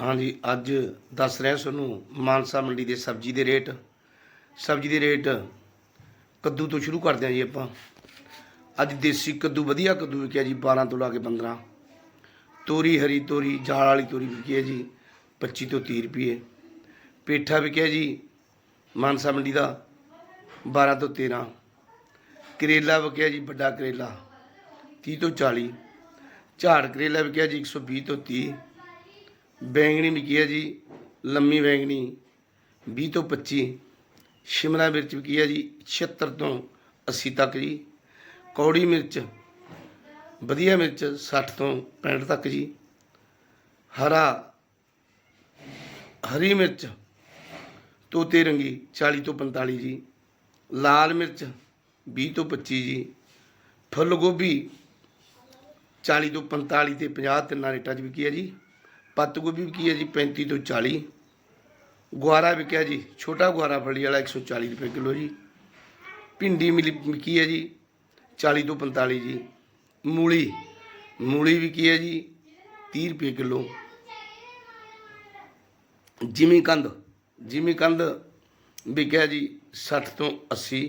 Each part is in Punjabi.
ਹਾਂਜੀ, ਅੱਜ ਦੱਸ ਰਿਹਾ ਤੁਹਾਨੂੰ ਮਾਨਸਾ ਮੰਡੀ ਦੇ ਸਬਜ਼ੀ ਦੇ ਰੇਟ। ਸਬਜ਼ੀ ਦੇ ਰੇਟ ਕੱਦੂ ਤੋਂ ਸ਼ੁਰੂ ਕਰਦੇ ਹਾਂ ਜੀ ਆਪਾਂ। ਅੱਜ ਦੇਸੀ ਕੱਦੂ, ਵਧੀਆ ਕੱਦੂ ਵਿਕਿਆ ਜੀ 12 ਤੋਂ ਲਾ ਕੇ 15 ਤੋਰੀ, ਹਰੀ ਤੋਰੀ, ਜਾਲ ਵਾਲੀ ਤੋਰੀ ਵਿਕੀ ਹੈ ਜੀ 25 ਤੋਂ 30 ਰੁਪਏ ਪੇਠਾ ਵਿਕਿਆ ਜੀ, ਮਾਨਸਾ ਮੰਡੀ ਦਾ 12 ਤੋਂ 13 ਕਰੇਲਾ ਵਿਕਿਆ ਜੀ, ਵੱਡਾ ਕਰੇਲਾ 30 ਤੋਂ 40 ਝਾੜ ਕਰੇਲਾ ਵਿਕਿਆ ਜੀ 120 ਤੋਂ 30 ਬੈਂਗਣੀ ਵਿਕੀ ਹੈ ਜੀ ਲੰਮੀ ਬੈਂਗਣੀ 20 ਤੋਂ 25 ਸ਼ਿਮਲਾ ਮਿਰਚ ਵਿਕੀ ਹੈ ਜੀ 76 ਤੋਂ 80 ਤੱਕ ਜੀ ਕੌੜੀ ਮਿਰਚ ਵਧੀਆ ਮਿਰਚ 60 ਤੋਂ 65 ਤੱਕ ਜੀ ਹਰਾ ਹਰੀ ਮਿਰਚ ਤੋਤੇ ਰੰਗੀ 40 ਤੋਂ 45 ਜੀ ਲਾਲ ਮਿਰਚ 20 ਤੋਂ 25 ਜੀ ਫੁੱਲ ਗੋਭੀ 40 ਤੋਂ 45 ਤੇ 50 ਤਿੰਨਾਂ ਰੇਟਾਂ 'ਚ ਵਿਕੀ ਹੈ ਜੀ ਪੱਤ ਗੋਭੀ ਵਿਕੀ ਹੈ ਜੀ 35 ਤੋਂ 40 ਗੁਆਰਾ ਵਿਕਿਆ ਜੀ, ਛੋਟਾ ਗੁਆਰਾ ਫਲੀ ਵਾਲਾ 140 ਰੁਪਏ ਕਿਲੋ ਜੀ। ਭਿੰਡੀ ਮਿਲੀ ਵਿਕੀ ਹੈ ਜੀ 40 ਤੋਂ 45 ਜੀ। ਮੂਲੀ ਮੂਲੀ ਵਿਕੀ ਹੈ ਜੀ 30 ਰੁਪਏ ਕਿਲੋ। ਜਿਮੀ ਕੰਦ ਜਿਮੀ ਕੰਦ ਵਿਕਿਆ ਜੀ 60 ਤੋਂ 80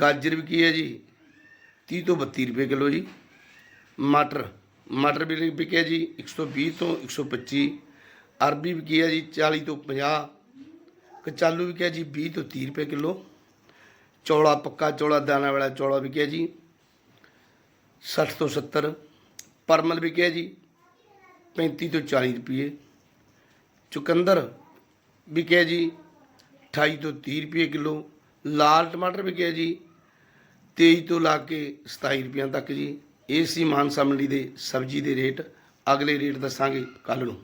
ਗਾਜਰ ਵੀ ਕੀ ਹੈ ਜੀ 30 ਤੋਂ 32 ਰੁਪਏ ਕਿਲੋ ਜੀ। ਮਟਰ ਮਟਰ ਵੀ ਵਿਕਿਆ ਜੀ 120 ਤੋਂ 125 ਅਰਬੀ ਵਿਕੀ ਹੈ ਜੀ 40 ਤੋਂ 50 ਕਚਾਲੂ ਵਿਕਿਆ ਜੀ 20 ਤੋਂ 30 ਰੁਪਏ ਕਿਲੋ, ਚੌਲਾ ਪੱਕਾ ਚੌਲਾ, ਦਾਣਾ ਵਾਲਾ ਚੌਲਾ ਵਿਕਿਆ ਜੀ 60 ਤੋਂ 70 ਪਰਮਲ ਵਿਕਿਆ ਜੀ 35 ਤੋਂ 40 ਰੁਪਏ, ਚੁਕੰਦਰ ਵਿਕਿਆ ਜੀ 28 ਤੋਂ 30 ਰੁਪਏ ਕਿਲੋ, ਲਾਲ ਟਮਾਟਰ ਵਿਕਿਆ ਜੀ 23 ਤੋਂ ਲਾ ਕੇ 27 ਰੁਪਈਆਂ ਤੱਕ ਜੀ ਇਹ ਸੀ ਮਾਨਸਾ ਮੰਡੀ ਦੇ ਸਬਜ਼ੀ ਦੇ ਰੇਟ ਅਗਲੇ ਰੇਟ ਦੱਸਾਂਗੇ ਕੱਲ ਨੂੰ।